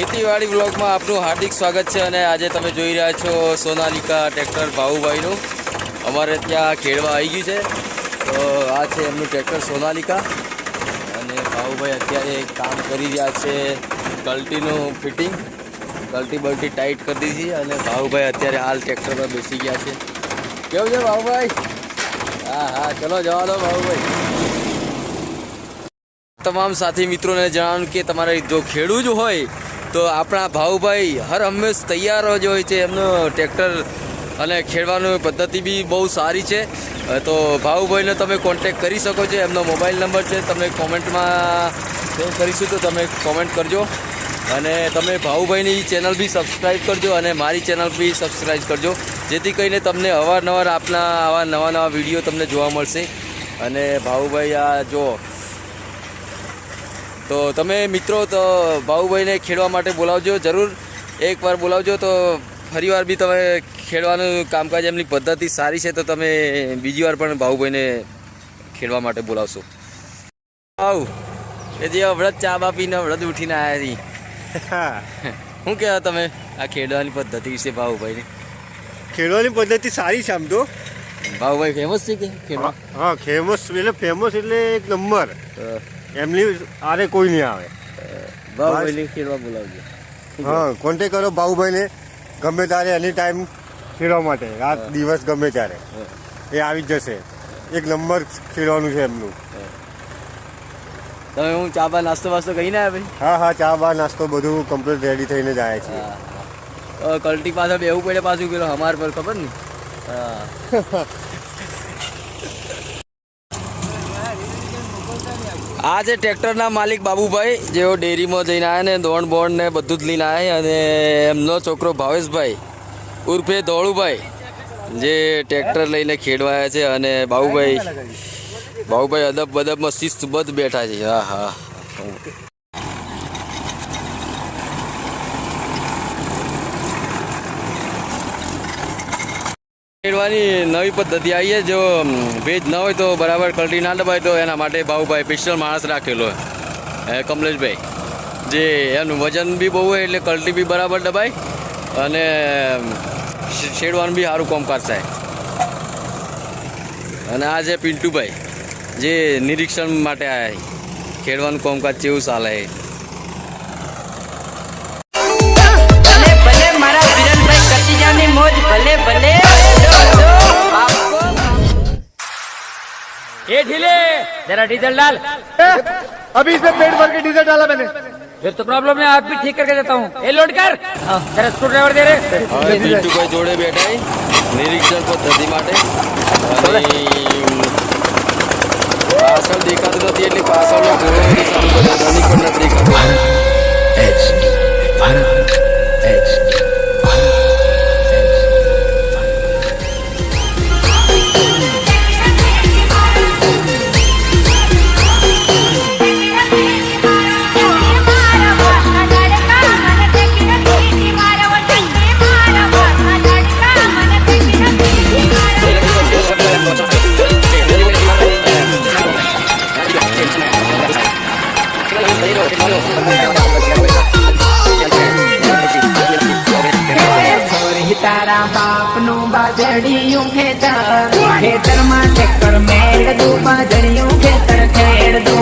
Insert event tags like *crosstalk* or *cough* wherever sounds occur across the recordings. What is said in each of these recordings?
ખેતીવાડી બ્લોગમાં આપનું હાર્દિક સ્વાગત છે અને આજે તમે જોઈ રહ્યા છો સોનાલિકા ટ્રેક્ટર ભાઉભાઈનું. અમારે ત્યાં ખેડવા આવી ગયું છે. તો આ છે એમનું ટ્રેક્ટર સોનાલિકા. અને ભાઉભાઈ અત્યારે કામ કરી રહ્યા છે કલ્ટીનું ફિટિંગ. કલ્ટી બલ્ટી ટાઈટ કરી દીધી અને ભાઉભાઈ અત્યારે હાલ ટ્રેક્ટરમાં બેસી ગયા છે. કેવું છે ભાઉભાઈ? હા હા, ચલો જવા દો ભાઉભાઈ. તમામ સાથી મિત્રોને જણાવું કે તમારે જો ખેડૂત હોય તો આપણા ભાઉભાઈ હર હંમેશ તૈયાર જ હોય છે એમનો ટ્રેક્ટર અને ખેડવાની પદ્ધતિ બી બહુ સારી છે. તો ભાઉભાઈને તમે કોન્ટેક કરી શકો છો, એમનો મોબાઈલ નંબર છે તમે કોમેન્ટમાં સેવ કરીશું તો તમે કોમેન્ટ કરજો. અને તમે ભાઉભાઈની ચેનલ બી સબસ્ક્રાઈબ કરજો અને મારી ચેનલ બી સબસ્ક્રાઈબ કરજો, જેથી કરીને તમને અવારનવાર આપના આવા નવા નવા વીડિયો તમને જોવા મળશે. અને ભાઉભાઈ આ જો તો તમે મિત્રો તો ભાઉભાઈને ખેડવા માટે બોલાવજો જરૂર. એકવાર બોલાવજો તો ફરીવાર બી તમે ખેડવાનું કામકાજ એમની પદ્ધતિ સારી છે તો તમે બીજી વાર પણ ભાઉભાઈને ખેડવા માટે બોલાવશો. આવ એ જે હમણાં ચા બા પીને હમણાં ઉઠીને આવ્યા હતી શું કહેવા તમે? આ ખેડવાની પદ્ધતિ વિશે ભાઉભાઈની ખેડવાની પદ્ધતિ સારી છે આમ તો. ભાઉભાઈ ફેમસ છે કે? ખેડવા હા ફેમસ એટલે ફેમસ એટલે એક નંબર એમની આરે કોઈ નહીં આવે. ભાઉભાઈને ખેડવા બોલાવજો. હા કોન્ટેક કરો ભાઉભાઈને ગમે ત્યારે એની ટાઈમ ખેડવા માટે. રાત દિવસ ગમે ત્યારે. એ આવી જ જશે. એક નંબર ખેડવાનું છે એમનું. તમે હું ચા બા નાસ્તો વાસ્તો કહીને આવ્યા ભાઈ? હા હા ચા બા નાસ્તો બધું કમ્પ્લીટ રેડી થઈને જાય છે. અ, કલ્ટી પાછળ બેવું પડે પાછું પેલો અમાર પર ખબર ને? હા. *laughs* આ છે ટ્રેક્ટરના માલિક બાબુભાઈ, જેઓ ડેરીમાં જઈને આવ્યા ને, દોણ બોણ ને બધું જ લઈને આવ્યા અને એમનો છોકરો ભાવેશભાઈ, ઉર્ફે ધોળુભાઈ, જે ટ્રેક્ટર લઈને ખેડવાયા છે અને બાબુભાઈ બાબુભાઈ અદબ બદબમાં શિસ્તબદ્ધ બેઠા છે. હા હા. ખેડવાની નવી પદ્ધતિ આવી જો ભેજ ન હોય તો બરાબર કલટી ના દબાય તો એના માટે ભાઉભાઈ સ્પેશિયલ માણસ રાખેલો હે, કમલેશભાઈ? જે એનું વજન બી બહુ હોય એટલે કલટી બી બરાબર દબાય અને શેડવાનું બી સારું કામકાજ થાય. અને આ છે પિન્ટુભાઈ, જે નિરીક્ષણ માટે આવ્યા ખેડવાનું કામકાજ કેવું ચાલે ये ढीले जरा डीजल डाल અભી इसमें पेट भर के डीजल डाला मैंने जो तो प्रॉब्लम है आप भी ठीक करके देता हूँ ये लोड कर जरा स्क्रू ड्राइवर दे रहे હવે પિન્ટુભાઈ જોડે બેઠા છે નિરીક્ષણ પદ્ધતિ માટે અને પાછળ દેખાતું નથી એટલે પાછળનો ઘોડો એની સામે બધો રનિંગ પણ નથી દેખાતો સોરી તારા બાપનું બાજડિયું ચક્કર મેળ દો બાજડિયું ખેતર ખેડ દો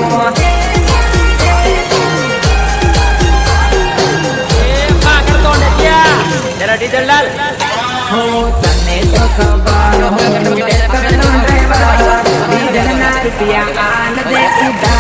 ખબર હો ડીઝલ ના રૂપિયા આન દે